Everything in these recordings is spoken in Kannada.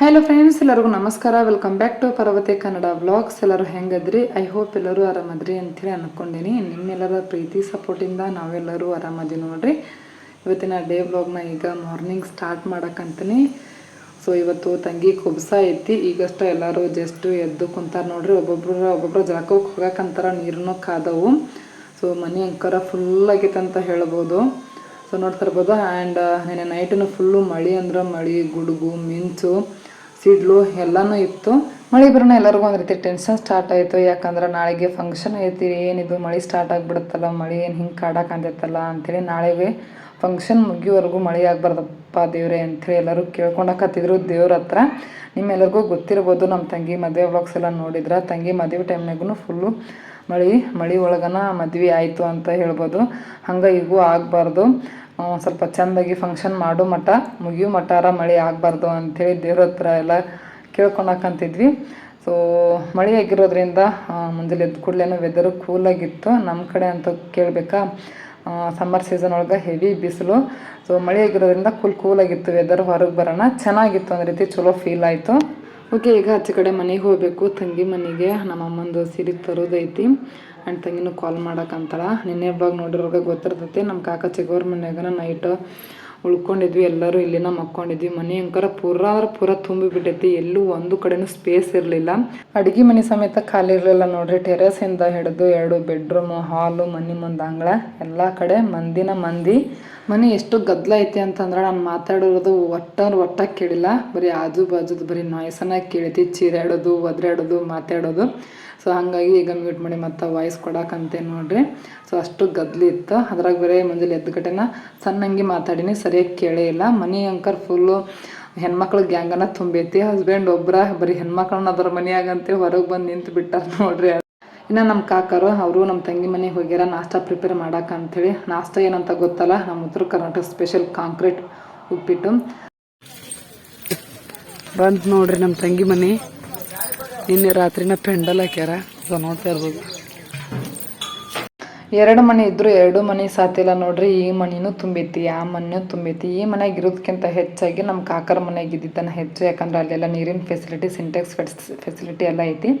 ಹಲೋ ಫ್ರೆಂಡ್ಸ್ ಎಲ್ಲರಿಗೂ ನಮಸ್ಕಾರ. Welcome back to Parvathe Kannada vlogs ಎಲ್ಲರೂ ಹೆಂಗದ್ರಿ? ಐ ಹೋಪ್ ಎಲ್ಲರೂ ಆರಾಮದ್ರಿ ಅಂಥೇಳಿ ಅನ್ಕೊಂಡೀನಿ. ನಿಮ್ಮೆಲ್ಲರ ಪ್ರೀತಿ ಸಪೋರ್ಟಿಂದ ನಾವೆಲ್ಲರೂ ಆರಾಮದಿ ನೋಡ್ರಿ. ಇವತ್ತಿನ ಡೇ ವ್ಲಾಗ್ನ ಈಗ ಮಾರ್ನಿಂಗ್ ಸ್ಟಾರ್ಟ್ ಮಾಡಕ್ಕಂತೀನಿ ಸೊ ಇವತ್ತು ತಂಗಿ ಕುಬ್ಸ ಐತಿ. ಈಗಷ್ಟ ಎಲ್ಲರೂ ಜಸ್ಟ್ ಎದ್ದು ಕುಂತಾರ ನೋಡ್ರಿ. ಒಬ್ಬೊಬ್ರು ಒಬ್ಬೊಬ್ರು ಜಳಕಕ್ಕೆ ಹೋಗಕ್ಕಂತಾರ ನೀರನ್ನು ಕಾದವು. ಸೊ ಮನೆ ಅಂಕರ ಫುಲ್ ಆಗೈತೆ ಅಂತ ಹೇಳ್ಬೋದು. ಸೊ ನೋಡ್ತಾ ಇರ್ಬೋದು ಆ್ಯಂಡ್ ನೆನೆ ನೈಟನ್ನು ಫುಲ್ಲು ಮಳೆ ಅಂದ್ರೆ ಮಳೆ, ಗುಡುಗು, ಮಿಂಚು. ಸಿಡ್ಲು ಎಲ್ಲನೂ ಇತ್ತು. ಮಳೆ ಬರೋಣ ಎಲ್ಲರಿಗೂ ಒಂದು ರೀತಿ ಟೆನ್ಷನ್ ಸ್ಟಾರ್ಟ್ ಆಯಿತು. ಯಾಕಂದ್ರೆ ನಾಳೆಗೆ ಫಂಕ್ಷನ್ ಐತಿ. ಏನಿದು ಮಳೆ ಸ್ಟಾರ್ಟ್ ಆಗಿಬಿಡುತ್ತಲ್ಲ? ಮಳೆ ಏನು ಹಿಂಗೆ ಕಾಡಕ್ಕಂತೈತಲ್ಲ ಅಂಥೇಳಿ ನಾಳೆಗೆ ಫಂಕ್ಷನ್ ಮುಗಿಯೋವರೆಗೂ ಮಳೆ ಆಗಬಾರ್ದಪ್ಪ ದೇವ್ರೆ ಅಂಥೇಳಿ ಎಲ್ಲರೂ ಕೇಳ್ಕೊಂಡಕತ್ತಿದ್ರು ದೇವ್ರ ಹತ್ರ. ನಿಮ್ಮೆಲ್ಲರಿಗೂ ಗೊತ್ತಿರ್ಬೋದು ನಮ್ಮ ತಂಗಿ ಮದುವೆ ವ್ಲಾಗ್ಸ್ ಎಲ್ಲ ನೋಡಿದ್ರೆ. ತಂಗಿ ಮದುವೆ ಟೈಮ್ನಾಗೂ ಫುಲ್ಲು ಮಳೆ ಮಳೆ ಒಳಗನ ಮದ್ವೆ ಆಯಿತು ಅಂತ ಹೇಳ್ಬೋದು. ಹಂಗೆ ಈಗೂ ಆಗಬಾರ್ದು. ಸ್ವಲ್ಪ ಚೆಂದಾಗಿ ಫಂಕ್ಷನ್ ಮಾಡೋ ಮಠ, ಮುಗಿಯೋ ಮಠಾರ ಮಳೆ ಆಗಬಾರ್ದು ಅಂಥೇಳಿ ದೇವ್ರ ಹತ್ರ ಎಲ್ಲ ಕೇಳ್ಕೊಳಕಂತಿದ್ವಿ ಸೊ ಮಳೆ ಆಗಿರೋದ್ರಿಂದ ಮುಂಜಾನೆ ಎದ್ದ ಕೂಡಲೇ ವೆದರ್ ಕೂಲಾಗಿತ್ತು ನಮ್ಮ ಕಡೆ ಅಂತ ಕೇಳಬೇಕಾ ಸಮ್ಮರ್ ಸೀಸನ್ ಒಳಗೆ ಹೆವಿ ಬಿಸಿಲು. ಸೊ ಮಳೆ ಆಗಿರೋದ್ರಿಂದ ಕೂಲ್ ಕೂಲಾಗಿತ್ತು ವೆದರ್ ಹೊರಗೆ ಬರೋಣ. ಚೆನ್ನಾಗಿತ್ತು ಒಂದು ರೀತಿ ಚಲೋ ಫೀಲ್ ಆಯಿತು. ಓಕೆ ಈಗ ಆಚೆ ಕಡೆ ಮನೆಗೆ ಹೋಗಬೇಕು. ತಂಗಿ ಮನೆಗೆ ನಮ್ಮ ಅಮ್ಮಂದು ಸೀರೆ ತರೋದೈತಿ ಆ್ಯಂಡ್ ತಂಗಿನೂ ಕಾಲ್ ಮಾಡಕ್ಕಂತಾಳ ನಿನ್ನೆ ಬಾಗ ನೋಡಿರೋರ್ಗ ಗೊತ್ತಿರ್ತೈತಿ. ನಮ್ಮ ಕಾಕ ಚಿಗೋರ್ ಮನ್ಯಾಗನ ನೈಟ್ ಉಳ್ಕೊಂಡಿದ್ವಿ. ಎಲ್ಲರೂ ಇಲ್ಲಿನ ಮಕ್ಕೊಂಡಿದ್ವಿ. ಮನೆ ಅಂಕರ ಪೂರ ಅಂದ್ರೆ ಪೂರ ತುಂಬಿಬಿಟ್ಟೈತಿ ಎಲ್ಲೂ ಒಂದು ಕಡೆನೂ ಸ್ಪೇಸ್ ಇರಲಿಲ್ಲ. ಅಡುಗೆ ಮನೆ ಸಮೇತ ಖಾಲಿ ಇರಲಿಲ್ಲ ನೋಡ್ರಿ. ಟೆರೆಸಿಂದ ಹಿಡಿದು ಎರಡು ಬೆಡ್ರೂಮು ಹಾಲು ಮನೆ ಮುಂದೆ ಅಂಗಳ. ಎಲ್ಲ ಕಡೆ ಮಂದಿನ ಮಂದಿ. ಮನೆ ಎಷ್ಟು ಗದ್ದಲ ಐತಿ ಅಂತಂದ್ರೆ ನಾನು ಮಾತಾಡಿರೋದು ಒಟ್ಟ ಒಟ್ಟ ಕೇಳಿಲ್ಲ. ಬರೀ ಆಜು ಬಾಜುದು ಬರೀ ನಾಯ್ಸನ ಕೇಳೈತಿ. ಚೀರಾಡೋದು ಒದ್ರಾಡೋದು ಮಾತಾಡೋದು. ಸೊ ಹಾಗಾಗಿ ಈಗ ಮ್ಯೂಟ್ ಮಾಡಿ ಮತ್ತೆ ವಾಯ್ಸ್ ಕೊಡಕ್ಕಂತೆ ನೋಡ್ರಿ. ಸೊ ಅಷ್ಟು ಗದ್ಲಿ ಇತ್ತು. ಅದ್ರಾಗ ಬೇರೆ ಮುಂಜಾನೆ ಎದ್ದು ಗಂಟೆನ ಸಣ್ಣಂಗೆ ಮಾತಾಡಿನಿ, ಸರಿಯಾಗಿ ಕೇಳೇ ಇಲ್ಲ. ಮನೆ ಅಂಕರ್ ಫುಲ್ಲು ಹೆಣ್ಮಕ್ಳು ಗ್ಯಾಂಗನ ತುಂಬೈತಿ. ಹಸ್ಬೆಂಡ್ ಒಬ್ರ, ಬರೀ ಹೆಣ್ಮಕ್ಳನ್ನ ಅದ್ರ ಮನೆಯಾಗಂತೆ ಹೊರಗೆ ಬಂದು ನಿಂತು ಬಿಟ್ಟಾರ ನೋಡ್ರಿ. ಇನ್ನು ನಮ್ಮ ಕಾಕರು, ಅವರು ನಮ್ಮ ತಂಗಿ ಮನೆಗೆ ಹೋಗ್ಯಾರ, ನಾಷ್ಟ ಪ್ರಿಪೇರ್ ಮಾಡಕ್ಕೆ ಅಂಥೇಳಿ ನಾಷ್ಟ ಏನಂತ ಗೊತ್ತಲ್ಲ ನಮ್ಮ ಉತ್ತರ ಕರ್ನಾಟಕ ಸ್ಪೆಷಲ್ ಕಾಂಕ್ರೀಟ್ ಉಪ್ಪಿಟ್ಟು. ಬಂತು ನೋಡ್ರಿ ನಮ್ಮ ತಂಗಿ ಮನೆ. ನಿನ್ನೆ ರಾತ್ರಿನ ಪೆಂಡಲ್ ಹಾಕ್ಯಾರ. ಸೊ ನೋಡ್ತಾ ಇರ್ಬೋದು ಎರಡು ಮನೆ ಇದ್ರು ಎರಡು ಮನೆ ಸಾತಿಲ್ಲ ನೋಡ್ರಿ, ಈ ಮನೆನೂ ತುಂಬೈತಿ ಆ ಮನೆನೂ ತುಂಬೈತಿ ಈ ಮನೆಯಾಗ ಇರೋದಕ್ಕಿಂತ ಹೆಚ್ಚಾಗಿ ನಮ್ಮ ಕಾಕರ ಮನೆಗೆ ಇದ್ದಿದ್ದನ್ನ ಹೆಚ್ಚು, ಯಾಕಂದ್ರೆ ಅಲ್ಲೆಲ್ಲ ನೀರಿನ ಫೆಸಿಲಿಟಿ ಸಿಂಟೆಕ್ಸ್ ಫೆಸಿಲಿಟಿ ಎಲ್ಲ ಐತಿ.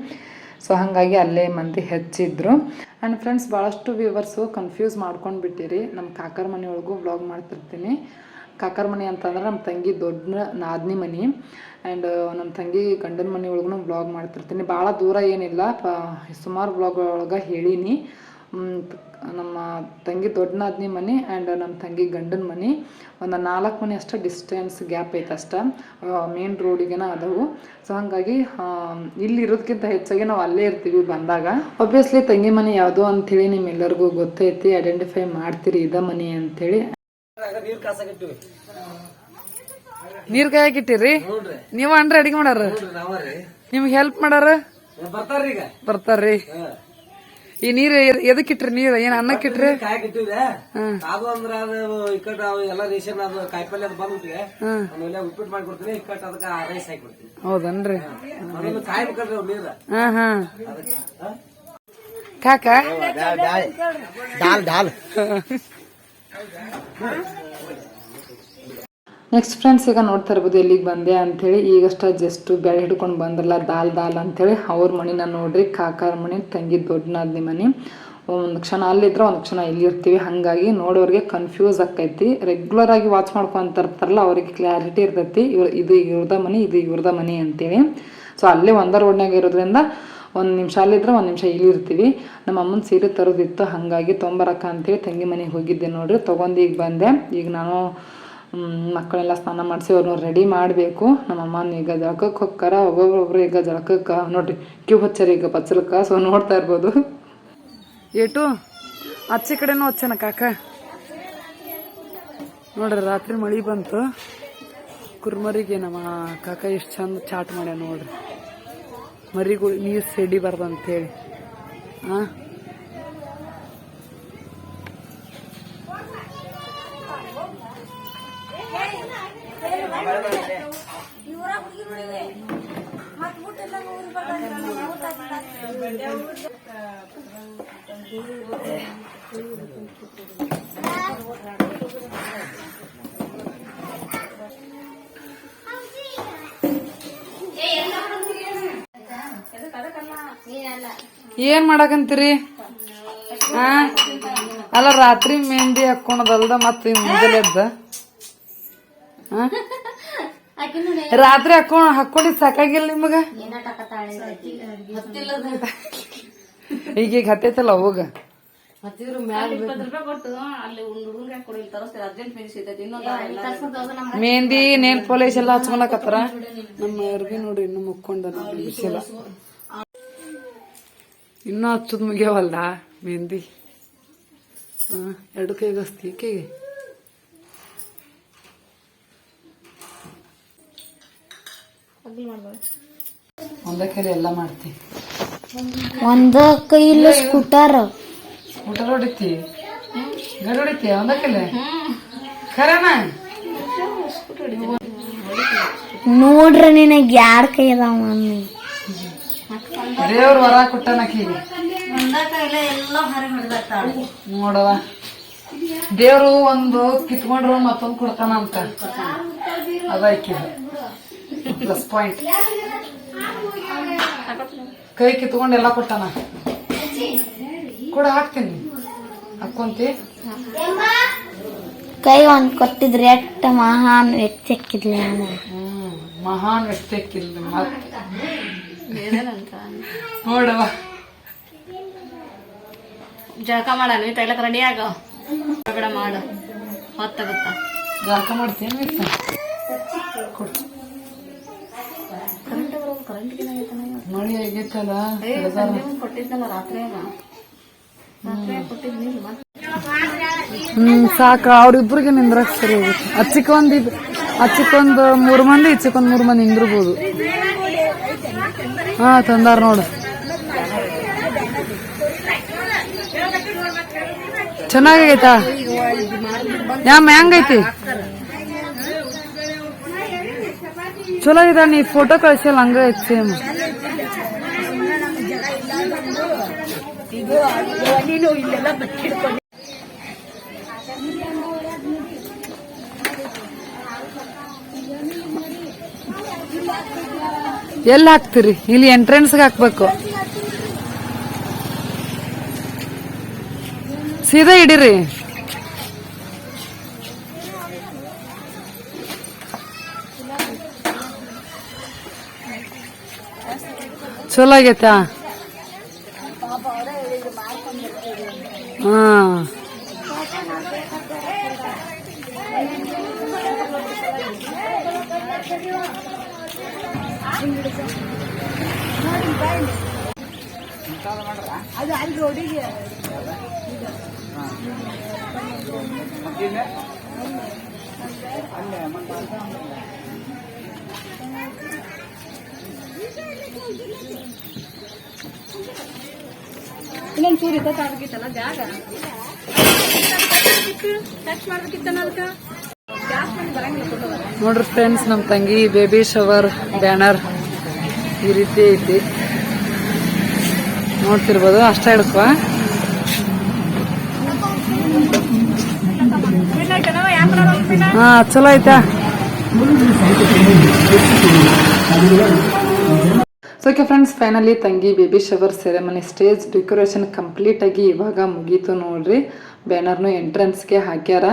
ಸೊ ಹಾಗಾಗಿ ಅಲ್ಲೇ ಮಂದಿ ಹೆಚ್ಚಿದ್ರು. ಆ್ಯಂಡ್ ಫ್ರೆಂಡ್ಸ್ ಭಾಳಷ್ಟು ವ್ಯೂವರ್ಸು ಕನ್ಫ್ಯೂಸ್ ಮಾಡ್ಕೊಂಡು ಬಿಟ್ಟಿರಿ ನಮ್ಮ ಕಾಕರ ಮನೆಯೊಳಗೂ ವ್ಲಾಗ್ ಮಾಡ್ತಿರ್ತೀನಿ. ಕಾಕರ ಮನೆ ಅಂತಂದ್ರೆ ನಮ್ಮ ತಂಗಿ ದೊಡ್ಡ ನಾದ್ನಿ ಮನೆ. ಆ್ಯಂಡ್ ನಮ್ಮ ತಂಗಿ ಗಂಡನ ಮನೆ ಒಳಗೂ ಬ್ಲಾಗ್ ಮಾಡ್ತಿರ್ತೀನಿ. ಭಾಳ ದೂರ ಏನಿಲ್ಲ. ಪ ಸುಮಾರು ಬ್ಲಾಗ್ ಒಳಗೆ ಹೇಳೀನಿ. ನಮ್ಮ ತಂಗಿ ದೊಡ್ಡ ನಾದ್ನಿ ಮನೆ ಆ್ಯಂಡ್ ನಮ್ಮ ತಂಗಿ ಗಂಡನ ಮನೆ. ಒಂದು ನಾಲ್ಕು ಮನೆ ಅಷ್ಟೇ ಡಿಸ್ಟೆನ್ಸ್ ಗ್ಯಾಪ್ ಐತೆ ಅಷ್ಟೇ. ಮೇನ್ ರೋಡಿಗೆನ ಅದಾವು. ಸೊ ಹಾಗಾಗಿ ಆ, ಇಲ್ಲಿ ಇರೋದಕ್ಕಿಂತ ಹೆಚ್ಚಾಗಿ ನಾವು ಅಲ್ಲೇ ಇರ್ತೀವಿ ಬಂದಾಗ. ಒಬ್ವಿಯಸ್ಲಿ ತಂಗಿ ಮನೆ ಯಾವುದು ಅಂಥೇಳಿ ನಿಮ್ಮೆಲ್ಲರಿಗೂ ಗೊತ್ತೈತಿ. ಐಡೆಂಟಿಫೈ ಮಾಡ್ತೀರಿ ಇದ ಮನೆ ಅಂಥೇಳಿ. ನೀರ್ ಕಾಯಕಿಟ್ಟಿರಿ ನೀವ್ ಅಂದ್ರೆ ಅಡಿಗೆ ಮಾಡಾರ? ನಿಮ್ಗೆ ಹೆಲ್ಪ್ ಮಾಡಾರ? ಬರ್ತಾರ್ರಿ ಈಗ. ಬರ್ತಾರ್ರಿ. ಈ ನೀರ್ ಎದ್- ಎದಕ್ ಇಟ್ರಿ ನೀರ್? ಏನ್ ಅನ್ನಕ್ ಇಟ್ರಿ ಅದು ಅಂದ್ರ ಅದು ಇಕ್ಕಟ್ ಅವು ಎಲ್ಲ ರೇಷನ್ ಅದು ಕಾಯಿಪಲ್ಲೆ ಅದು ಬಂದ್ಬಿಟ್ಟಿಗೆ ಆಮೇಲೆ ಉಪ್ಪಿಟ್ಟು ಮಾಡ್ಕೊಡ್ತೀನಿ ಇಕ್ಕಟ್ ಅದಕ್ಕೆ ರೈಸ್ ಹಾಕ್ಬಿಡ್ತೀನಿ ಹೌದನ್ರಿ? ಕಾಯ್ಬೇಕಲ್ರಿ ನೀರ. ಹಾ ಕಾಕ? ಡಾಲ್ ಡಾಲ್ ನೆಕ್ಸ್ಟ್ ಫ್ರೆಂಡ್ಸ್ ಈಗ ನೋಡ್ತಾ ಇರ್ಬೋದು ಎಲ್ಲಿಗೆ ಬಂದೆ ಅಂಥೇಳಿ, ಈಗಷ್ಟ ಜಸ್ಟು ಬೆಳೆ ಹಿಡ್ಕೊಂಡು ಬಂದ್ರಲ್ಲ ದಾಲ್ ದಾಲ್ ಅಂಥೇಳಿ ಅವ್ರ ಮಣಿನ ನೋಡ್ರಿ, ಕಾಕಾರ ಮನೆ, ತಂಗಿ ದೊಡ್ಡ ನಾದ್ನಿ ಮನೆ. ಒಂದು ಕ್ಷಣ ಅಲ್ಲಿದ್ರೆ ಒಂದು ಕ್ಷಣ ಇಲ್ಲಿ ಇರ್ತೀವಿ. ಹಾಗಾಗಿ ನೋಡೋರಿಗೆ ಕನ್ಫ್ಯೂಸ್ ಆಕೈತಿ ರೆಗ್ಯುಲರ್ ಆಗಿ ವಾಚ್ ಮಾಡ್ಕೊಂತ ಇರ್ತಾರಲ್ಲ, ಅವ್ರಿಗೆ ಕ್ಲಾರಿಟಿ ಇರ್ತೈತಿ. ಇವ್ರ ಇದು ಇವ್ರದ ಮನೆ, ಇದು ಇವ್ರದ ಮನೆ ಅಂತೇಳಿ ಸೊ ಅಲ್ಲೇ ಒಂದರ ರೋಡ್ನಾಗ ಇರೋದ್ರಿಂದ ಒಂದು ನಿಮಿಷ ಅಲ್ಲಿದ್ರೆ ಒಂದು ನಿಮಿಷ ಇಲ್ಲಿ ಇರ್ತೀವಿ. ನಮ್ಮ ಅಮ್ಮನ ಸೀರೆ ತರೋದಿತ್ತು, ಹಾಗಾಗಿ ತೊಂಬರಕ್ಕ ಅಂತೇಳಿ ತಂಗಿ ಮನೆಗೆ ಹೋಗಿದ್ದೆ ನೋಡ್ರಿ. ತೊಗೊಂಡು ಈಗ ಬಂದೆ. ಈಗ ನಾನು ಮಕ್ಕಳೆಲ್ಲ ಸ್ನಾನ ಮಾಡಿಸಿ ಅವ್ರನ್ನ ರೆಡಿ ಮಾಡಬೇಕು. ನಮ್ಮಮ್ಮನ ಈಗ ಜಳಕಕ್ಕೆ ಹೋಗ್ತಾರ. ಒಬ್ಬೊಬ್ಬೊಬ್ರು ಈಗ ಜಳಕಕ್ಕೆ, ನೋಡ್ರಿ, ಕ್ಯೂ ಹಚ್ಚಾರ ಈಗ ಪಚ್ಚಲಕ್ಕ ಸೊ ನೋಡ್ತಾ ಇರ್ಬೋದು. ಏಟು ಆಚೆ ಕಡೆನೂ ಹಚ್ಚನ ಕಾಕ? ನೋಡ್ರಿ, ರಾತ್ರಿ ಮಳಿ ಬಂತು. ಕುರ್ಮರಿಗೆ ನಮ್ಮ ಕಾಕ ಎಷ್ಟು ಚಂದ ಚಾಟ್ ಮಾಡ್ಯ ನೋಡ್ರಿ. ಮರಿಗಳು ನೀರು ಸಿಡಿಬಾರ್ದು ಅಂತೇಳಿ ಹಾಂ ಏನ್ ಮಾಡಕಂತೀರಿ? ಹಾ ಅಲ್ಲ, ರಾತ್ರಿ ಮೆಹಂದಿ ಹಾಕೊಳದಲ್ದ ಮತ್ತೆ ಮುಂಜಾನೆ ಎದ್ದ? ರಾತ್ರಿ ಹಾಕೊಂಡ್ ಹಾಕೊಂಡಿದ್ ಸಾಕಾಗಿಲ್ಲ ನಿಮಗ? ಈಗ ಈಗ ಹತ್ತೈತಲ್ಲ ಇನ್ನೊಂದು ಮೆಹಂದಿ ನೇಲ್ ಪಾಲಿಶ್ ಎಲ್ಲ ಹಚ್ಕೊಳಕತ್ತಾರ? ನಮ್ಮ ಅವ್ರಿಗೆ ನೋಡ್ರಿ ಇನ್ನು ಮುಕ್ಕೊಂಡ ಬಿಸಿಲ್ಲ ಇನ್ನೂ ಹಚ್ಚದ್ ಮುಗಿಯವಲ್ದ ಮೆಹಂದಿ. ಹಾಂ ಎರಡು ಕೈಗೆ. ಹಸ್ತಿ ಕೈಗೆ ಒಂದ ಕೈಲಿ ಎಲ್ಲ ಮಾಡ್ತಿ. ಒಂದ ಕೈಲಿ ಸ್ಕೂಟರ್. ಸ್ಕೂಟರ್ ಹೊಡಿತಿ? ಗಡಿ ಹೊಡಿತಿ ಒಂದ ಕೈಲಿ? ಖರೇನಾ? ನೋಡ್ರಿ ನಿನಗ ಯಾರ ಕೈ ಅದಾವ ಮಮ್ಮಿ ದೇವ್ರ ವರ ಕೊಟ್ಟನಕೀಗ ನೋಡವ ದೇವ್ರು ಒಂದು ಕಿತ್ಕೊಂಡ್ರು ಮತ್ತೊಂದು ಕೊಡ್ತಾನ ಅಂತ. ಅದಕ್ಕೆ ಪ್ಲಸ್ ಪಾಯಿಂಟ್ ಕೈ ಕಿತ್ಕೊಂಡು ಎಲ್ಲ ಕೊಟ್ಟಾನ? ಕೂಡ ಹಾಕ್ತೀನಿ. ಹಾಕೊಂತಿ ಕೈ ಒಂದು ಕೊಟ್ಟಿದ್ರೆ ಎಟ್ಟ ಮಹಾನ್ ವ್ಯಕ್ತಿ ಹ್ಮ್ ಮಹಾನ್ ವ್ಯಕ್ತಿ ಹಾಕಿಲ್ಲ ಮತ್ ನೋಡವ ಜಳಕ ಮಾಡ ನೀ ತೈಲಕ್ಕೆ ರೆಡಿ ಆಗ? ಮಾಡು. ಹೊತ್ತಾಗುತ್ತ ಜಳಕ ಮಾಡ್ತೇನೆ ಕೊಡು. ಮಳಿ ಆಗೈತಲ್ಲ ಕೊಟ್ಟಿದ್ದಲ್ಲ ರಾತ್ರಿಯಾಗ ರಾತ್ರಿ ಕೊಟ್ಟಿದ್ನಿ ಹ್ಮ್ ಸಾಕ ಅವ್ರಿಬ್ರಿಗೆ ನಿಂದ್ರಕ್ ಸರಿ ಹೋಗುತ್ತೆ. ಅಚ್ಚಿಕೊಂದ್ ಇಬ್ ಅಚ್ಚಿಕೊಂದ್ ಮೂರ್ ಮಂದಿ ಇಚ್ಚಿಕೊಂದ್ ಮೂರ್ ಮಂದಿ ನಿಂದ್ರಬಹುದು ಹಾ ತಂದಾರ ನೋಡು. ಚೆನ್ನಾಗೈತಾ? ಯಾಮ ಹೆಂಗೈತಿ? ಚಲೋ ಇದ ನೀ ಫೋಟೋ ಕಳ್ಸಿಲ್ಲ ಹಂಗ ಐತಿ ಸೇಮ್ ಎಲ್ಲಿ ಹಾಕ್ತಿರಿ? ಇಲ್ಲಿ ಎಂಟ್ರೆನ್ಸ್ಗೆ ಹಾಕ್ಬೇಕು. ಸೀದಾ ಇಡೀರಿ ಚಲೋ ಆಗೈತಾ? ಹಾ. ಇನ್ನೊಂದ್ ಚೂರು ಟಚ್ ಅದಕ್ಕ ನೋಡ್ರಿ ಫ್ರೆಂಡ್ಸ್ ನಮ್ಮ ತಂಗಿ ಬೇಬಿ ಶವರ್ ಬ್ಯಾನರ್ ಈ ರೀತಿ ಐತಿ. ನೋಡ್ತಿರ್ಬೋದು, ಅಷ್ಟೇ ಹಿಡ್ಕುವ ಹಾ, ಚಲೋ ಸೊ ಓಕೆ ಫ್ರೆಂಡ್ಸ್ ಫೈನಲಿ ತಂಗಿ baby shower ceremony stage decoration complete ಆಗಿ ಇವಾಗ ಮುಗೀತು ನೋಡ್ರಿ. ಬ್ಯಾನರ್ನು ಎಂಟ್ರೆನ್ಸ್ಗೆ ಹಾಕ್ಯಾರ.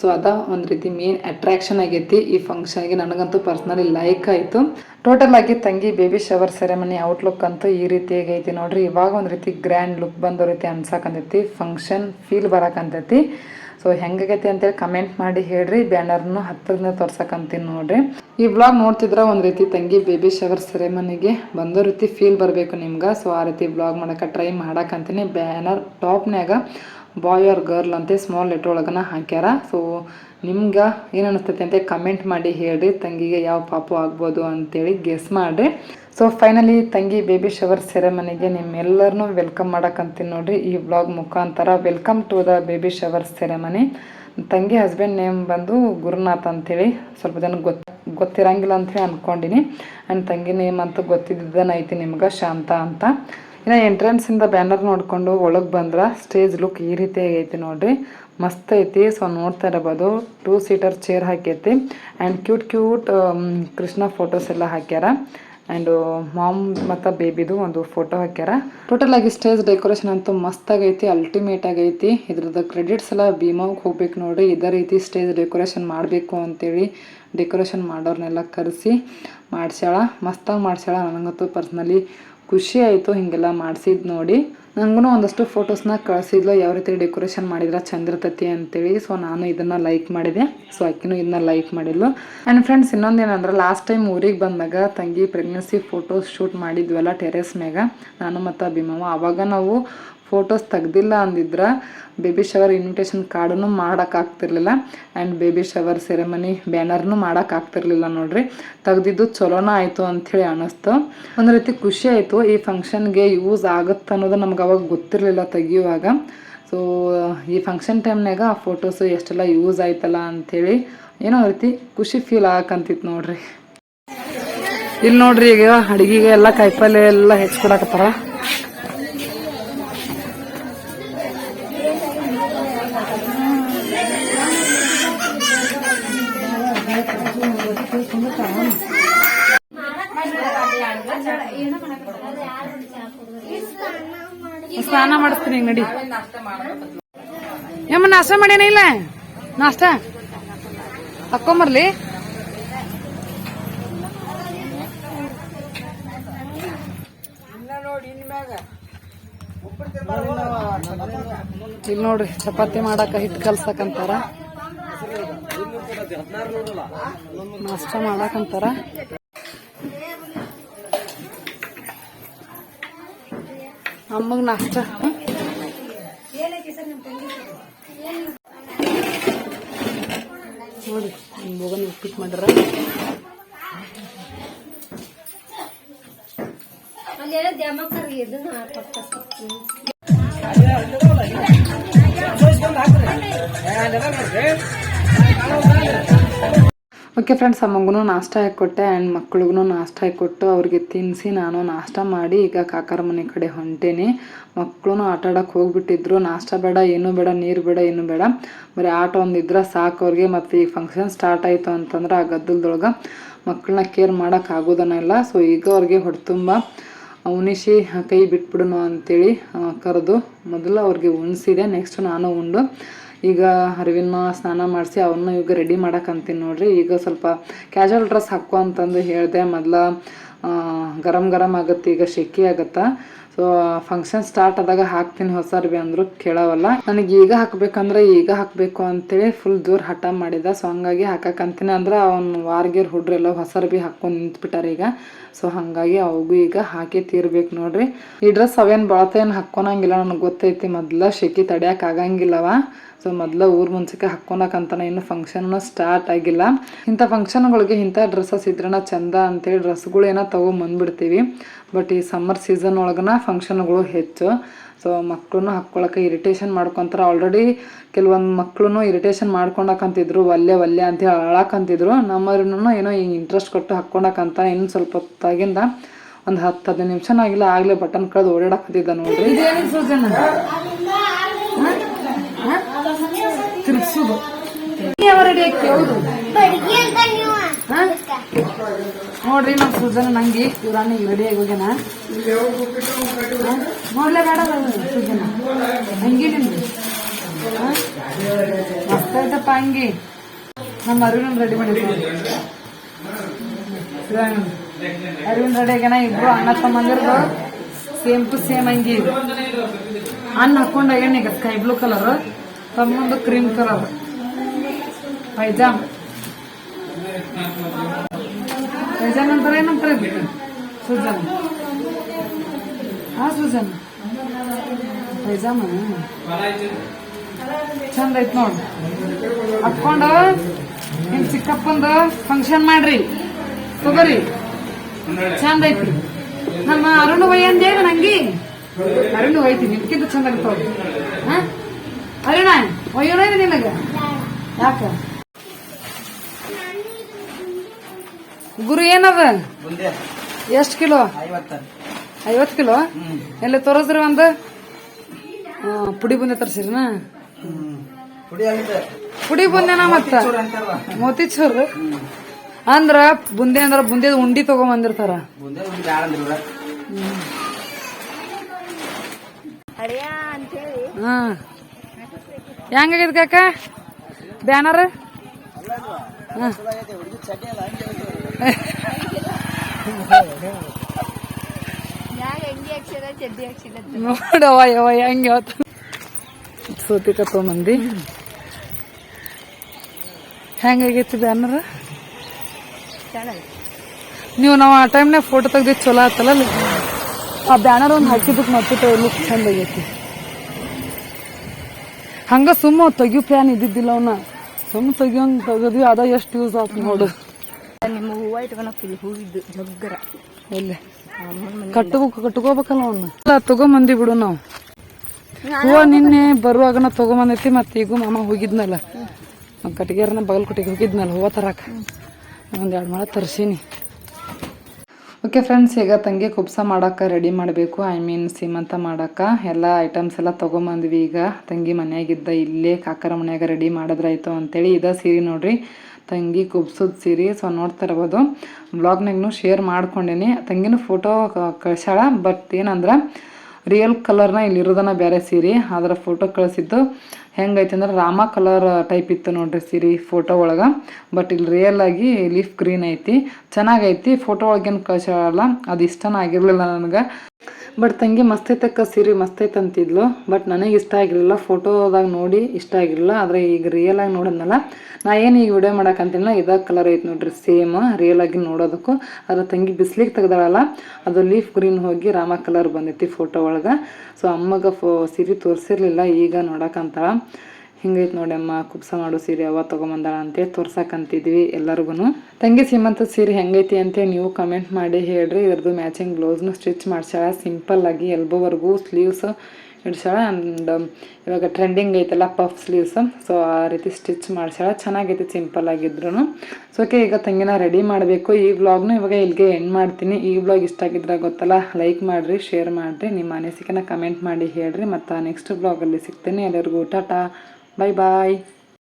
ಸೊ ಅದ ಒಂದು ರೀತಿ ಮೇನ್ ಅಟ್ರಾಕ್ಷನ್ ಆಗೈತಿ ಈ ಫಂಕ್ಷನ್ಗೆ ನನಗಂತೂ ಪರ್ಸ್ನಲಿ ಲೈಕ್ ಆಯಿತು. ಟೋಟಲ್ ಆಗಿ ತಂಗಿ ಬೇಬಿ ಶವರ್ ಸೆರೆಮನಿ ಔಟ್ಲುಕ್ ಅಂತೂ ಈ ರೀತಿ ಆಗೈತಿ ನೋಡ್ರಿ. ಇವಾಗ ಒಂದು ರೀತಿ ಗ್ರ್ಯಾಂಡ್ ಲುಕ್ ಬಂದೋ ರೀತಿ ಅನ್ಸಕ್ಕಂತೈತಿ ಫಂಕ್ಷನ್ ಫೀಲ್ ಬರಕಂತೈತಿ. ಸೊ ಹೆಂಗಾಗೈತಿ ಅಂತೇಳಿ ಕಮೆಂಟ್ ಮಾಡಿ ಹೇಳ್ರಿ. ಬ್ಯಾನರ್ನು ಹತ್ತಿರದಿಂದ ತೋರ್ಸಕಂತೀನಿ ನೋಡ್ರಿ. ಈ ಬ್ಲಾಗ್ ನೋಡ್ತಿದ್ರೆ ಒಂದು ರೀತಿ ತಂಗಿ ಬೇಬಿ ಶವರ್ ಸೆರೆಮನಿಗೆ ಬಂದೋ ರೀತಿ ಫೀಲ್ ಬರಬೇಕು ನಿಮ್ಗೆ. ಸೊ ಆ ರೀತಿ ಬ್ಲಾಗ್ ಮಾಡೋಕೆ ಟ್ರೈ ಮಾಡಕಂತೀನಿ. ಬ್ಯಾನರ್ ಟಾಪ್ನ್ಯಾಗ ಬಾಯ್ ಆರ್ ಗರ್ಲ್ ಅಂತ ಸ್ಮಾಲ್ ಲೆಟರ್ ಒಳಗನ ಹಾಕ್ಯಾರ. ಸೊ ನಿಮ್ಗೆ ಏನು ಅನಿಸ್ತೈತೆ ಅಂತ ಕಮೆಂಟ್ ಮಾಡಿ ಹೇಳ್ರಿ. ತಂಗಿಗೆ ಯಾವ ಪಾಪು ಆಗ್ಬೋದು ಅಂತೇಳಿ ಗೆಸ್ ಮಾಡಿರಿ. ಸೊ ಫೈನಲಿ ತಂಗಿ ಬೇಬಿ ಶವರ್ ಸೆರೆಮನಿಗೆ ನಿಮ್ಮೆಲ್ಲರನ್ನೂ ವೆಲ್ಕಮ್ ಮಾಡೋಕ್ಕಂತೀನಿ ನೋಡಿರಿ. ಈ ಬ್ಲಾಗ್ ಮುಖಾಂತರ welcome to the baby shower ceremony ತಂಗಿ ಹಸ್ಬೆಂಡ್ ನೇಮ್ ಬಂದು ಗುರುನಾಥ್ ಅಂತೇಳಿ. ಸ್ವಲ್ಪ ಜನ ಗೊತ್ತ ಗೊತ್ತಿರಂಗಿಲ್ಲ ಅಂತ ಹೇಳಿ ಅನ್ಕೊಂಡಿನಿ. ಆ್ಯಂಡ್ ತಂಗಿ ನೇಮ್ ಅಂತೂ ಗೊತ್ತಿದ್ದನೈತಿ ನಿಮ್ಗೆ ಶಾಂತ ಅಂತ. ಇನ್ನು ಎಂಟ್ರೆನ್ಸಿಂದ ಬ್ಯಾನರ್ ನೋಡಿಕೊಂಡು ಒಳಗೆ ಬಂದ್ರೆ ಸ್ಟೇಜ್ ಲುಕ್ ಈ ರೀತಿ ಆಗೈತಿ ನೋಡ್ರಿ. ಮಸ್ತ್ ಐತಿ ಸೊ ನೋಡ್ತಾ ಇರಬಹುದು two seater chair ಹಾಕೈತಿ. And cute cute Krishna photos ಎಲ್ಲ ಹಾಕ್ಯಾರ. ಆ್ಯಂಡ್ ಮಾಮ್ ಮತ್ತು ಬೇಬಿದು ಒಂದು ಫೋಟೋ ಹಾಕ್ಯಾರ. ಟೋಟಲ್ ಆಗಿ ಸ್ಟೇಜ್ ಡೆಕೋರೇಷನ್ ಅಂತೂ ಮಸ್ತ್ ಆಗೈತಿ ಅಲ್ಟಿಮೇಟ್ ಆಗೈತಿ. ಇದ್ರದ್ದು ಕ್ರೆಡಿಟ್ಸ್ ಎಲ್ಲ ಭೀಮಾವ್ಗೆ ಹೋಗ್ಬೇಕು ನೋಡ್ರಿ. ಇದೇ ರೀತಿ ಸ್ಟೇಜ್ ಡೆಕೋರೇಷನ್ ಮಾಡಬೇಕು ಅಂತೇಳಿ ಡೆಕೋರೇಷನ್ ಮಾಡೋರ್ನೆಲ್ಲ ಕರೆಸಿ ಮಾಡ್ಸ್ಯಾಳ. ಮಸ್ತಾಗಿ ಮಾಡ್ಸ್ಯಾಳ, ನನಗಂತೂ ಪರ್ಸ್ನಲಿ ಖುಷಿ ಆಯಿತು ಹೀಗೆಲ್ಲ ಮಾಡ್ಸಿದ್ ನೋಡಿ. ನನಗೂ ಒಂದಷ್ಟು ಫೋಟೋಸ್ನ ಕಳಿಸಿದ್ಲು. ಯಾವ ರೀತಿ ಡೆಕೋರೇಷನ್ ಮಾಡಿದ್ರೆ ಚಂದ ಇರ್ತೈತಿ ಅಂತೇಳಿ. ಸೊ ನಾನು ಇದನ್ನು ಲೈಕ್ ಮಾಡಿದೆ. ಸೊ ಆಕಿನೂ ಇದನ್ನ ಲೈಕ್ ಮಾಡಿದ್ಲು. ಆ್ಯಂಡ್ ಫ್ರೆಂಡ್ಸ್ ಇನ್ನೊಂದೇನಂದ್ರೆ ಲಾಸ್ಟ್ ಟೈಮ್ ಊರಿಗೆ ಬಂದಾಗ ತಂಗಿ ಪ್ರೆಗ್ನೆನ್ಸಿ ಫೋಟೋಸ್ ಶೂಟ್ ಮಾಡಿದ್ವಲ್ಲ ಟೆರೆಸ್ ಮ್ಯಾಗ. ನಾನು ಮತ್ತು ಭೀಮವ್ವ ಆವಾಗ ನಾವು ಫೋಟೋಸ್ ತೆಗ್ದಿಲ್ಲ ಅಂದಿದ್ರೆ ಬೇಬಿ ಶವರ್ ಇನ್ವಿಟೇಷನ್ ಕಾರ್ಡನ್ನು ಮಾಡೋಕ್ಕಾಗ್ತಿರ್ಲಿಲ್ಲ ಆ್ಯಂಡ್ ಬೇಬಿ ಶವರ್ ಸೆರೆಮನಿ ಬ್ಯಾನರ್ನು ಮಾಡೋಕ್ಕಾಗ್ತಿರ್ಲಿಲ್ಲ ನೋಡ್ರಿ. ತೆಗ್ದಿದ್ದು ಚಲೋನ ಆಯಿತು ಅಂಥೇಳಿ ಅನ್ನಿಸ್ತು ಒಂದು ರೀತಿ ಖುಷಿ ಆಯಿತು ಈ ಫಂಕ್ಷನ್ಗೆ ಯೂಸ್ ಆಗುತ್ತೆ ಅನ್ನೋದು ನಮ್ಗೆ ಅವಾಗ ಗೊತ್ತಿರಲಿಲ್ಲ ತೆಗಿಯುವಾಗ. ಸೊ ಈ ಫಂಕ್ಷನ್ ಟೈಮ್ನಾಗ ಆ ಫೋಟೋಸು ಎಷ್ಟೆಲ್ಲ ಯೂಸ್ ಆಯ್ತಲ್ಲ ಅಂಥೇಳಿ ಏನೋ ಒಂದು ರೀತಿ ಖುಷಿ ಫೀಲ್ ಆಗಕ್ಕಂತಿತ್ತು ನೋಡ್ರಿ. ಇಲ್ಲಿ ನೋಡ್ರಿ ಈಗ ಅಡಿಗೆಗೆ ಎಲ್ಲ ಕಾಯಿಪಲ್ಲೆ ಎಲ್ಲ ಹೆಚ್ಚಿಕೊಡಕತ್ತಾರ ನಡಿ? ಯಮ್ಮ, ನಾಷ್ಟ ಮಾಡ್ಯಾನ ಇಲ್ಲ? ನಾಷ್ಟ? ಹಾಕೊಂಬರ್ಲಿ. ಇಲ್ಲಿ ನೋಡ್ರಿ, ಚಪಾತಿ ಮಾಡಾಕ ಹಿಟ್ಟು ಕಲ್ಸಕಂತಾರ. ನಾಷ್ಟ ಮಾಡಾಕಂತಾರ. ಅಮ್ಮಗ್ ನಾಷ್ಟ ಹ್ಮ್? ನೋಡಿ ಬೋಗನ್ ಉಪ್ಪಿಟ್ಟು ಮಾಡ್ರ ಓಕೆ ಫ್ರೆಂಡ್ಸ್ ಅಮ್ಮಗೂ ನಾಷ್ಟ ಹಾಕಿಕೊಟ್ಟೆ ಆ್ಯಂಡ್ ಮಕ್ಳಿಗೂ ನಾಷ್ಟ ಹಾಕಿಕೊಟ್ಟು ಅವ್ರಿಗೆ ತಿನ್ನಿಸಿ ನಾನು ನಾಷ್ಟ ಮಾಡಿ ಈಗ ಕಾಕಾರ ಮನೆ ಕಡೆ ಹೊಂಟೇನಿ. ಮಕ್ಕಳು ಆಟ ಆಡೋಕೆ ಹೋಗ್ಬಿಟ್ಟಿದ್ರು. ನಾಷ್ಟ ಬೇಡ, ಏನೂ ಬೇಡ, ನೀರು ಬೇಡ, ಏನೂ ಬೇಡ. ಬರೀ ಆಟ ಒಂದಿದ್ರೆ ಸಾಕು ಅವ್ರಿಗೆ. ಮತ್ತು ಈಗ ಫಂಕ್ಷನ್ ಸ್ಟಾರ್ಟ್ ಆಯಿತು ಅಂತಂದ್ರೆ ಆ ಗದ್ದಲದೊಳಗೆ ಮಕ್ಕಳನ್ನ ಕೇರ್ ಮಾಡೋಕೆ ಆಗೋದನ್ನ ಇಲ್ಲ. ಸೊ ಈಗ ಅವ್ರಿಗೆ ಹೊಟ್ಟೆತುಂಬ ಉಣಿಸಿ, ಕೈ ಬಿಟ್ಬಿಡೋಣ ಅಂತೇಳಿ ಕರೆದು ಮೊದಲು ಅವ್ರಿಗೆ ಉಣಿಸಿದೆ. ನೆಕ್ಸ್ಟ್ ನಾನು ಉಂಡು ಈಗ ಅರಿವಿನ ಸ್ನಾನ ಮಾಡಿಸಿ ಅವನ್ನ ಈಗ ರೆಡಿ ಮಾಡಕ್ಕಂತೀನಿ ನೋಡ್ರಿ. ಈಗ ಸ್ವಲ್ಪ ಕ್ಯಾಶುವಲ್ ಡ್ರೆಸ್ ಹಾಕೋ ಅಂತಂದು ಹೇಳಿದೆ. ಮೊದಲ ಗರಂ ಗರಂ ಆಗುತ್ತೆ. ಈಗ ಶೆಕೆ ಆಗತ್ತೆ? ಸೊ ಫಂಕ್ಷನ್ ಸ್ಟಾರ್ಟ್ ಆದಾಗ ಹಾಕ್ತೀನಿ ಹೊಸ ಅರ್ಬಿ ಅಂದ್ರು ಕೇಳವಲ್ಲ. ನನಗೆ ಈಗ ಹಾಕ್ಬೇಕಂದ್ರೆ ಈಗ ಹಾಕಬೇಕು ಅಂತೇಳಿ ಫುಲ್ ದೂರ ಹಠ ಮಾಡಿದ. ಸೊ ಹಂಗಾಗಿ ಹಾಕಕ್ಕಂತೀನಿ ಅಂದ್ರೆ ಅವ್ನು ವಾರ್ಗಿರ್ ಹುಡ್ರೆಲ್ಲ ಹೊಸ ಅರ್ಬಿ ಹಾಕೊಂಡು ನಿಂತ್ಬಿಟ್ಟಾರ ಈಗ. ಸೊ ಹಾಗಾಗಿ ಅವಗೂ ಈಗ ಹಾಕಿ ತೀರ್ಬೇಕು ನೋಡ್ರಿ. ಈ ಡ್ರೆಸ್ ಅವೇನು ಬಳತೇನು ಹಾಕ್ಕೊಳಂಗಿಲ್ಲ ನನಗೆ ಗೊತ್ತೈತಿ. ಮೊದ್ಲ ಶೆಕಿ ತಡ್ಯಾಕ್ ಆಗಂಗಿಲ್ಲವ. ಸೊ ಮೊದ್ಲ ಊರ್ ಮುಂಚೆಗೆ ಹಾಕ್ಕೊಳಕಂತಾನೆ ಇನ್ನು ಫಂಕ್ಷನ್ ಸ್ಟಾರ್ಟ್ ಆಗಿಲ್ಲ. ಇಂಥ ಫಂಕ್ಷನ್ಗಳಿಗೆ ಇಂಥ ಡ್ರೆಸ್ಸಸ್ ಇದ್ರನ ಚಂದ ಅಂತೇಳಿ ಡ್ರೆಸ್ಗಳು ಏನೋ ತೊಗೊಂಬಂದ್ಬಿಡ್ತೀವಿ. ಬಟ್ ಈ ಸಮ್ಮರ್ ಸೀಸನ್ ಒಳಗನ ಫಂಕ್ಷನ್ಗಳು ಹೆಚ್ಚು. ಸೊ ಮಕ್ಕಳನ್ನು ಹಾಕ್ಕೊಳಕ್ಕೆ ಇರಿಟೇಷನ್ ಮಾಡ್ಕೊತಾರೆ. ಆಲ್ರೆಡಿ ಕೆಲವೊಂದು ಮಕ್ಕಳು ಇರಿಟೇಷನ್ ಮಾಡ್ಕೊಂಡಕ್ಕಂತಿದ್ರು ಒಲ್ಲೆ ಒಲ್ಲೆ ಅಂತ ಅಳಾಕಂತಿದ್ರು. ನಮ್ಮವ್ರನ್ನೂ ಏನೋ ಹಿಂಗೆ ಇಂಟ್ರೆಸ್ಟ್ ಕೊಟ್ಟು ಹಾಕ್ಕೊಂಡಕ್ಕಂತ ಇನ್ನು ಸ್ವಲ್ಪ ಹೊತ್ತಾಗಿಂದ ಒಂದು ಹತ್ತು ಹದಿನೈದು ನಿಮಿಷನ ಆಗಿಲ್ಲ. ಆಗಲೇ ಬಟನ್ ಕಳೆದು ಓಡಾಡಕತ್ತಿದ್ದ ನೋಡ್ರಿ. ಇದೇನು ಸೂಜನ ತಿರ್ಗ್ಸುದು. ನೋಡ್ರಿ ನಮ್ಮ ಸುಜನ ನಂಗಿ ಇವ್ರಾನ ರೆಡಿ ಆಗಿ ಹೋಗ್ಯಾನ? ನೋಡ್ಲೇ ಬೇಡ ಸುಜನ. ಹಂಗಿ ನಿಮ್ದು ಹಂಗಿ. ಅರುಣ್ ನಮ್ಮ ಅರಿವಿನ ರೆಡಿ ಮಾಡಿದ್ರು. ಅರುಣ್ ರೆಡಿ ಆಗ್ಯಾನ, ಇಬ್ರು ಅಣ್ಣ ತಮ್ಮಂದಿರ್ದು. ಸೇಮ್ ಟು ಸೇಮ್ ಹಂಗಿ. ಅನ್ನ ಹಾಕೊಂಡ ಈಗ ಸ್ಕೈ ಬ್ಲೂ ಕಲರ್ ತಮ್ಮಂದು ಕ್ರೀಮ್ ಕಲರ್ ಪೈಜಾಮ್. ಪೈಜಾಮ್ ಅಂತಾರೆ ಏನಂತಾರೆ ಇದಕ್ಕೆ? ಸುಜನ್ ಹಾ ಸುಜನ್ ಪೈಜಾಮ. ಚಂದ ಐತ್ ನೋಡ್. ಹಾಕೊಂಡು ನಿಮ್ ಚಿಕ್ಕಪ್ಪಂದು ಫಂಕ್ಷನ್ ಮಾಡ್ರಿ. ತಗೋರಿ. ಚಂದ ಐತ್ರಿ. ನಮ್ಮ ಅರುಣ್ ಒಯ್ಯಂದೇ ನಂಗಿ. ಅರುಣ್ ಒಯ್ತಿ ನಿಮ್ಕಿಂತ ಚಂದ ಆಗ್ತಾವ ಹಾ? ಅರುಣ ಒಯ್ಯೋಣ ನಿನಗ? ಯಾಕ? ಗುರು ಏನದ? ಎಷ್ಟು ಎಷ್ಟ್ ಕಿಲೋ? ಐವತ್ತು. ಐವತ್ ಕಿಲೋ? ಎಲ್ಲ ತೋರಿಸ್ರಿ ಒಂದು? ಆ, ಪುಡಿ ಬುಂದೆ ತರ್ಸಿರಿನ? ಪುಡಿ ಆಗಿದೆ. ಪುಡಿ ಬುಂದೆನ ಮತ್ತ? ಮೋತಿಚೂರ್ ಅಂದ್ರ ಬುಂದೆ ಅಂದ್ರ ಬುಂದೆ ಉಂಡಿ ತಗೊಂಬಂದಿರ್ತಾರ. ಮುಂದೆ ಒಂದು ಬ್ಯಾಡ ಅಂದ್ರಿ ಇವ್ರ. ಹಾ. ಹೆಂಗಾಗೈತಿ ಕಾಕ? ಬ್ಯಾನರ್? ನೋಡವ ಯವ ಹೆಂಗ ಸೋತಿಕ ಮಂದಿ. ಹೆಂಗಾಗೈತಿ ಬ್ಯಾನರ್? ನೀವು ನಾವು ಆ ಟೈಮ್ನಾಗ ಫೋಟೋ ತೆಗ್ದಿ ಚಲೋ ಆತಲ್ಲ. ಆ ಬ್ಯಾನರ್ ಒಂದು ಹಾಕಿದ್ದಕ್ಕೆ ಮತ್ತೆ ಲುಕ್ ಚಂದ ಆಗೈತಿ. ಹಂಗ ಸುಮ್ಮ ತೆಗಿಯೋ ಪ್ಲಾನ್ ಇದ್ದಿದ್ದಿಲ್ಲ ಅವನ್ನ ಸುಮ್ಮ ತೆಗಿಯೋಂಗ್ ತೆಗದ್ವಿ ಅದ ಎಷ್ಟು ಯೂಸ್ ಆತ್ ನೋಡು. ನಿಮ್ಮ ಹೂವ ಇಟ್ಕೊಳಕ್ಕಿಲ್ಲ ಹೂವಿದ್ದು ಜಗ್ಗರ ಎಲ್ಲಿ? ಕಟ್ಟಬೇಕು ಕಟ್ಕೋಬೇಕಲ್ಲ ಅವನ್ನ ತಗೊಂಬಂದಿ ಬಿಡು ನಾವು. ಹೂವ ನಿನ್ನೆ ಬರುವಾಗನ ತಗೊಂಬಂದೈತಿ ಮತ್ತೆ ಈಗ ಮಾಮ ಹೋಗಿದ್ನಲ್ಲ. ಕಟ್ಟಿಗೆರನ ಬಗಲ್ಕೊಟ್ಟಿಗೆ ಹೋಗಿದ್ನಲ್ಲ ಹೂವ ತರಕ. ಒಂದ್ ಎರಡು ಮೊಳ ತರ್ಸೀನಿ. ಓಕೆ ಫ್ರೆಂಡ್ಸ್ ಈಗ ತಂಗಿ ಕುಬ್ಸ ಮಾಡಕ್ಕೆ ರೆಡಿ ಮಾಡಬೇಕು. ಐ ಮೀನ್ ಸೀಮಂತ ಮಾಡಕ್ಕೆ ಎಲ್ಲ ಐಟಮ್ಸ್ ಎಲ್ಲ ತೊಗೊಂಬಂದ್ವಿ ಈಗ. ತಂಗಿ ಮನೆಯಾಗಿದ್ದ ಇಲ್ಲೇ ಕಾಕರ ಮನೆಯಾಗ ರೆಡಿ ಮಾಡಿದ್ರಾಯ್ತು ಅಂತೇಳಿ ಇದ ಸೀರೆ ನೋಡ್ರಿ. ತಂಗಿ ಕುಬ್ಸದ ಸೀರೆ ಸೊ ನೋಡ್ತಾ ಇರ್ಬೋದು. ಬ್ಲಾಗ್ನಾಗೂ ಶೇರ್ ಮಾಡ್ಕೊಂಡೇನಿ. ತಂಗಿನೂ ಫೋಟೋ ಕಳ್ಸಾಳ ಬಟ್ ಏನಂದ್ರೆ ರಿಯಲ್ ಕಲರ್ನ ಇಲ್ಲಿ ಇರೋದನ್ನ ಬೇರೆ ಸೀರೆ. ಅದರ ಫೋಟೋ ಕಳಿಸಿದ್ದು. ಹೆಂಗೈತೆ ಅಂದ್ರೆ ರಾಮ ಕಲರ್ ಟೈಪ್ ಇತ್ತು ನೋಡ್ರಿ ಸೀರೆ ಫೋಟೋ ಒಳಗೆ. ಬಟ್ ಇಲ್ಲಿ ರಿಯಲ್ ಆಗಿ ಲೀಫ್ ಗ್ರೀನ್ ಐತಿ. ಚೆನ್ನಾಗೈತಿ. ಫೋಟೋ ಒಳಗೇನು ಕಳ್ಸಲ್ಲ ಅದು ಇಷ್ಟ ಆಗಿರಲಿಲ್ಲ ನನಗೆ. ಬಟ್ ತಂಗಿ ಮಸ್ತ್ ಐತಕ್ಕ ಸೀರೆ, ಮಸ್ತ್ ಐತೆ ಅಂತಿದ್ಲು. ಬಟ್ ನನಗೆ ಇಷ್ಟ ಆಗಿರಲಿಲ್ಲ. ಫೋಟೋದಾಗ ನೋಡಿ ಇಷ್ಟ ಆಗಿರಲಿಲ್ಲ. ಆದರೆ ಈಗ ರಿಯಲ್ ಆಗಿ ನೋಡಿದ್ನಲ್ಲ. ನಾ ಏನು ಈಗ ವಿಡಿಯೋ ಮಾಡಕ್ಕಂತಿಲ್ಲ ಇದಾಗ ಕಲರ್ ಐತೆ ನೋಡ್ರಿ ಸೇಮ್ ರಿಯಲ್ ಆಗಿ ನೋಡೋದಕ್ಕೂ. ಅದ್ರ ತಂಗಿ ಬಿಸ್ಲಿಗೆ ತೆಗ್ದಾಳಲ್ಲ. ಅದು ಲೀಫ್ ಗ್ರೀನ್ ಹೋಗಿ ರಾಮ ಕಲರ್ ಬಂದೈತಿ ಫೋಟೋ ಒಳಗೆ. ಸೊ ಅಮ್ಮಗ ಫೋ, ಸೀರೆ ತೋರಿಸಿರ್ಲಿಲ್ಲ. ಈಗ ನೋಡಕ್ಕಂತಾಳ ಹಿಂಗೈತೆ ಅಮ್ಮ ಕುಬ್ಸ ಮಾಡೋ ಸೀರೆ ಯಾವ ತೊಗೊಂಬಂದಾಳ ಅಂತೇಳಿ ತೋರ್ಸಕ್ಕಂತಿದ್ವಿ ಎಲ್ಲರಿಗೂ ತಂಗಿ ಸೀಮಂತ ಸೀರೆ ಹೆಂಗೈತಿ ಅಂತೇಳಿ ನೀವು ಕಮೆಂಟ್ ಮಾಡಿ ಹೇಳ್ರಿ, ಇದ್ರದ್ದು ಮ್ಯಾಚಿಂಗ್ ಬ್ಲೌಸ್ನು ಸ್ಟಿಚ್ ಮಾಡ್ಸ್ಯಾಳ ಸಿಂಪಲ್ ಆಗಿ ಎಲ್ಬೋವರೆಗೂ ಸ್ಲೀವ್ಸ್ ಇಡ್ಸ್ಯಾಳ ಆ್ಯಂಡ್ ಇವಾಗ ಟ್ರೆಂಡಿಂಗ್ ಐತಲ್ಲ ಪಫ್ ಸ್ಲೀವ್ಸ್ ಸೊ ಆ ರೀತಿ ಸ್ಟಿಚ್ ಮಾಡ್ಸ್ಯಾಳ. ಚೆನ್ನಾಗೈತೆ ಸಿಂಪಲ್ ಆಗಿದ್ರು ಸೊ ಓಕೆ ಈಗ ತಂಗಿನ ರೆಡಿ ಮಾಡಬೇಕು. ಈ ವ್ಲಾಗ್ನು ಇವಾಗ ಇಲ್ಲಿಗೆ ಎಂಡ್ ಮಾಡ್ತೀನಿ. ಈ ವ್ಲಾಗ್ ಇಷ್ಟ ಆಗಿದ್ರೆ ಗೊತ್ತಲ್ಲ ಲೈಕ್ ಮಾಡಿರಿ ಶೇರ್ ಮಾಡಿರಿ. ನಿಮ್ಮ ಅನಿಸಿಕೆನ ಕಮೆಂಟ್ ಮಾಡಿ ಹೇಳ್ರಿ. ಮತ್ತು ನೆಕ್ಸ್ಟ್ ವ್ಲಾಗಲ್ಲಿ ಸಿಗ್ತೀನಿ. ಎಲ್ಲರಿಗೂ ಟಾಟಾ. ಬಾಯ್ ಬಾಯ್